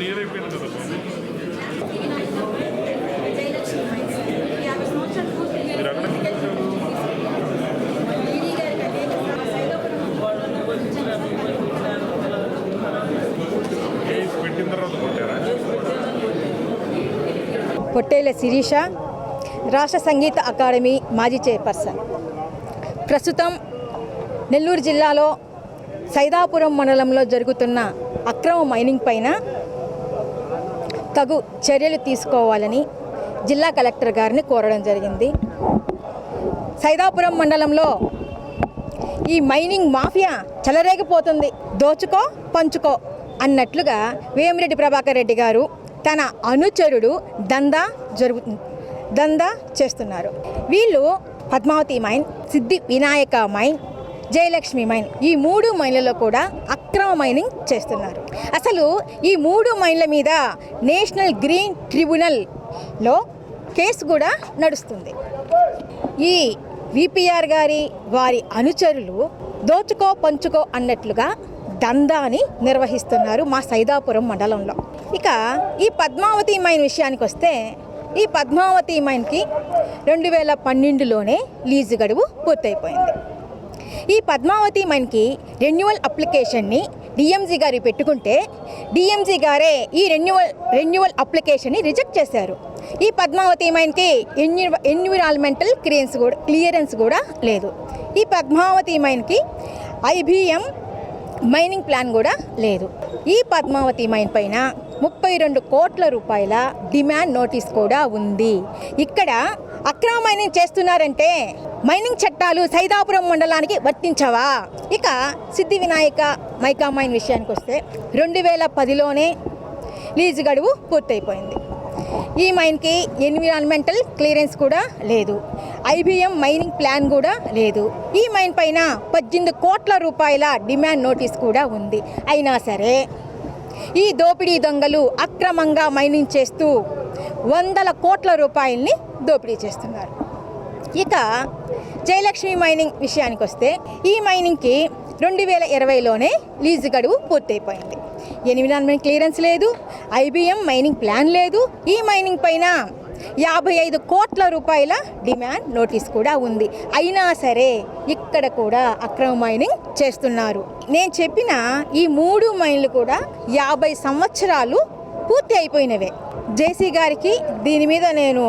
One అయిపోయింది కదా మీరు అక్కడ పెట్టిన తర్వాత కొట్టారా పొట్టేల శిరీష రాష్ట్ర సంగీత అకాడమీ మాజీ చైర్పర్సన్. ప్రస్తుతం నెల్లూరు జిల్లాలో సైదాపురం మండలంలో జరుగుతున్న అక్రమ మైనింగ్ పైన తగు చర్యలు తీసుకోవాలని జిల్లా కలెక్టర్ గారిని కోరడం జరిగింది. సైదాపురం మండలంలో ఈ మైనింగ్ మాఫియా చెలరేగిపోతుంది. దోచుకో పంచుకో అన్నట్లుగా వేమిరెడ్డి ప్రభాకర్ రెడ్డి గారు తన అనుచరుడు దందా జరుగు దందా చేస్తున్నారు. వీళ్ళు Padmavati mine Siddhi Vinayaka mine Jayalakshmi mine ఈ మూడు మైన్లలో కూడా మైనింగ్ చేస్తున్నారు. అసలు ఈ మూడు మైన్ల మీద నేషనల్ గ్రీన్ ట్రిబ్యునల్లో కేసు కూడా నడుస్తుంది. ఈ విపిఆర్ గారి వారి అనుచరులు దోచుకో పంచుకో అన్నట్లుగా దందాని నిర్వహిస్తున్నారు మా సైదాపురం మండలంలో. ఇక ఈ పద్మావతి మైన్ విషయానికి వస్తే ఈ పద్మావతి మైన్కి రెండు వేల పన్నెండులోనే లీజు గడువు పూర్తయిపోయింది. ఈ పద్మావతి మైన్కి రెన్యువల్ అప్లికేషన్ని డిఎంజీ గారి పెట్టుకుంటే డిఎంజీ గారే ఈ రెన్యువల్ రెన్యువల్ అప్లికేషన్ని రిజెక్ట్ చేశారు. ఈ పద్మావతి మైన్కి ఎన్వి ఎన్విరాన్మెంటల్ క్లియరెన్స్ కూడా క్లియరెన్స్ కూడా లేదు. ఈ పద్మావతి మైన్కి ఐబిఎం మైనింగ్ ప్లాన్ కూడా లేదు. ఈ పద్మావతి మైన్ పైన ముప్పై రెండు కోట్ల రూపాయల డిమాండ్ నోటీస్ కూడా ఉంది. ఇక్కడ అక్రమ మైనింగ్ చేస్తున్నారంటే మైనింగ్ చట్టాలు సైదాపురం మండలానికి వర్తించవా? ఇక సిద్ధి వినాయక మైకా మైన్ విషయానికి వస్తే రెండు వేల పదిలోనే లీజు గడువు పూర్తయిపోయింది. ఈ మైన్కి ఎన్విరాన్మెంటల్ క్లియరెన్స్ కూడా లేదు. ఐబిఎం మైనింగ్ ప్లాన్ కూడా లేదు. ఈ మైన్ పైన పద్దెనిమిది కోట్ల రూపాయల డిమాండ్ నోటీస్ కూడా ఉంది. అయినా సరే ఈ దోపిడీ దొంగలు అక్రమంగా మైనింగ్ చేస్తూ వందల కోట్ల రూపాయల్ని దోపిడీ చేస్తున్నారు. ఇక జయలక్ష్మి మైనింగ్ విషయానికి వస్తే ఈ మైనింగ్కి రెండు వేల ఇరవైలోనే లీజు గడువు పూర్తయిపోయింది. ఎన్విరాన్మెంట్ క్లియరెన్స్ లేదు ఐబిఎం మైనింగ్ ప్లాన్ లేదు ఈ మైనింగ్ పైన యాభై ఐదు కోట్ల రూపాయల డిమాండ్ నోటీస్ కూడా ఉంది. అయినా సరే ఇక్కడ కూడా అక్రమ మైనింగ్ చేస్తున్నారు. నేను చెప్పిన ఈ మూడు మైన్లు కూడా యాభై సంవత్సరాలు పూర్తి అయిపోయినవే. జేసీ గారికి దీని మీద నేను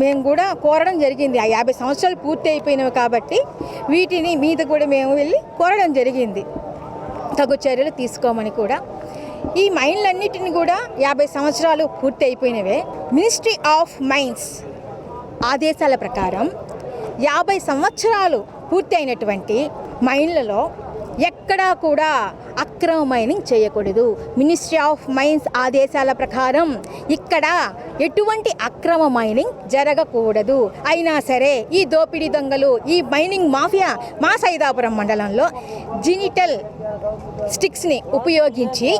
మేము కూడా కోరడం జరిగింది. ఆ యాభై సంవత్సరాలు పూర్తి అయిపోయినవి కాబట్టి వీటిని మీద కూడా మేము వెళ్ళి కోరడం జరిగింది. తగు చర్యలు తీసుకోమని కూడా. ఈ మైన్లన్నిటిని కూడా యాభై సంవత్సరాలు పూర్తి అయిపోయినవే. మినిస్ట్రీ ఆఫ్ మైన్స్ ఆదేశాల ప్రకారం యాభై సంవత్సరాలు పూర్తి అయినటువంటి మైన్లలో ఎక్కడా కూడా అక్రమ మైనింగ్ చేయకూడదు. మినిస్ట్రీ ఆఫ్ మైన్స్ ఆదేశాల ప్రకారం ఇక్కడ ఎటువంటి అక్రమ మైనింగ్ జరగకూడదు. అయినా సరే ఈ దోపిడీ దొంగలు ఈ మైనింగ్ మాఫియా మా సైదాపురం మండలంలో జినిటల్ స్టిక్స్ని ఉపయోగించి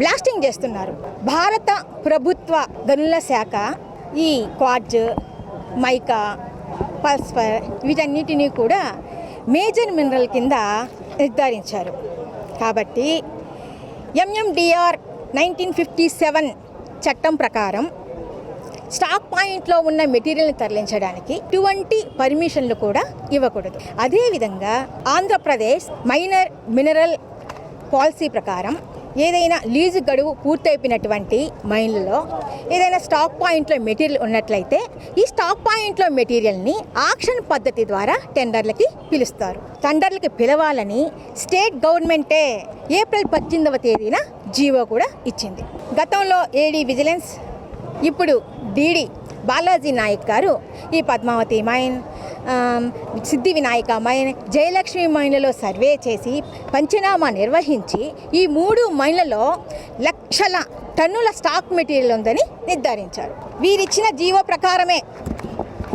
బ్లాస్టింగ్ చేస్తున్నారు. భారత ప్రభుత్వ గనుల శాఖ ఈ క్వాడ్జ్ మైకా పల్స్ఫర్ వీటన్నిటినీ కూడా మేజర్ మినరల్ కింద నిర్ధారించారు. కాబట్టి ఎంఎండిఆర్ నైన్టీన్ ఫిఫ్టీ సెవెన్ చట్టం ప్రకారం స్టాక్ పాయింట్లో ఉన్న మెటీరియల్ని తరలించడానికి ఇటువంటి పర్మిషన్లు కూడా ఇవ్వకూడదు. అదేవిధంగా ఆంధ్రప్రదేశ్ మైనర్ మినరల్ పాలసీ ప్రకారం ఏదైనా లీజు గడువు పూర్తయిపోయినటువంటి మైన్లలో ఏదైనా స్టాక్ పాయింట్లో మెటీరియల్ ఉన్నట్లయితే ఈ స్టాక్ పాయింట్లో మెటీరియల్ని ఆక్షన్ పద్ధతి ద్వారా టెండర్లకి పిలుస్తారు. టెండర్లకి పిలవాలని స్టేట్ గవర్నమెంటే ఏప్రిల్ పద్దెనిమిదవ తేదీన జీవో కూడా ఇచ్చింది. గతంలో ఏడీ విజిలెన్స్ ఇప్పుడు డీడీ బాలాజీ నాయక్ గారు ఈ పద్మావతి మైన్ సిద్ధి వినాయక మైన్ జయలక్ష్మి మైన్లలో సర్వే చేసి పంచనామా నిర్వహించి ఈ మూడు మైన్లలో లక్షల టన్నుల స్టాక్ మెటీరియల్ ఉందని నిర్ధారించారు. వీరిచ్చిన జీవో ప్రకారమే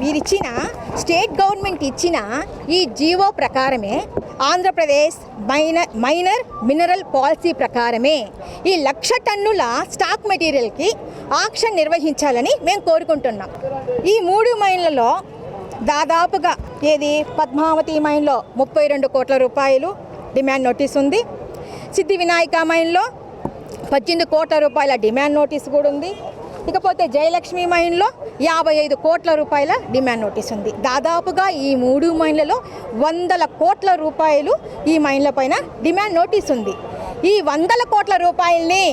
వీరిచ్చిన స్టేట్ గవర్నమెంట్ ఇచ్చిన ఈ జీవో ప్రకారమే Andhra Pradesh minor minor mineral policy ప్రకారమే ఈ లక్ష టన్నుల స్టాక్ మెటీరియల్కి ఆక్షన్ నిర్వహించాలని మేము కోరుకుంటున్నాం. ఈ మూడు మైన్లలో దాదాపుగా ఏది? పద్మావతి మైన్లో ముప్పై రెండు కోట్ల రూపాయలు డిమాండ్ నోటీస్ ఉంది. సిద్ధి వినాయక మైన్లో పద్దెనిమిది కోట్ల రూపాయల డిమాండ్ నోటీస్ కూడా ఉంది. ఇకపోతే జయలక్ష్మి మైన్లో యాభై ఐదు కోట్ల రూపాయల డిమాండ్ నోటీస్ ఉంది. దాదాపుగా ఈ మూడు మైన్లలో వందల కోట్ల రూపాయలు ఈ మైన్ల పైన డిమాండ్ నోటీస్ ఉంది. ఈ వందల కోట్ల రూపాయల్ని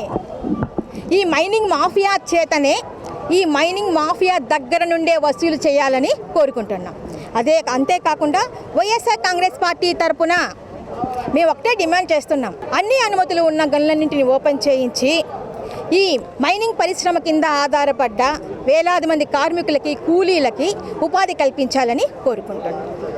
ఈ మైనింగ్ మాఫియా చేతనే ఈ మైనింగ్ మాఫియా దగ్గర నుండే వసూలు చేయాలని కోరుకుంటున్నాం. అదే అంతేకాకుండా వైఎస్ఆర్ కాంగ్రెస్ పార్టీ తరపున మేము ఒకటే డిమాండ్ చేస్తున్నాం. అన్ని అనుమతులు ఉన్న గనులన్నింటిని ఓపెన్ చేయించి ఈ మైనింగ్ పరిశ్రమ కింద ఆధారపడ్డ వేలాది మంది కార్మికులకి కూలీలకి ఉపాధి కల్పించాలని కోరుకుంటున్నాను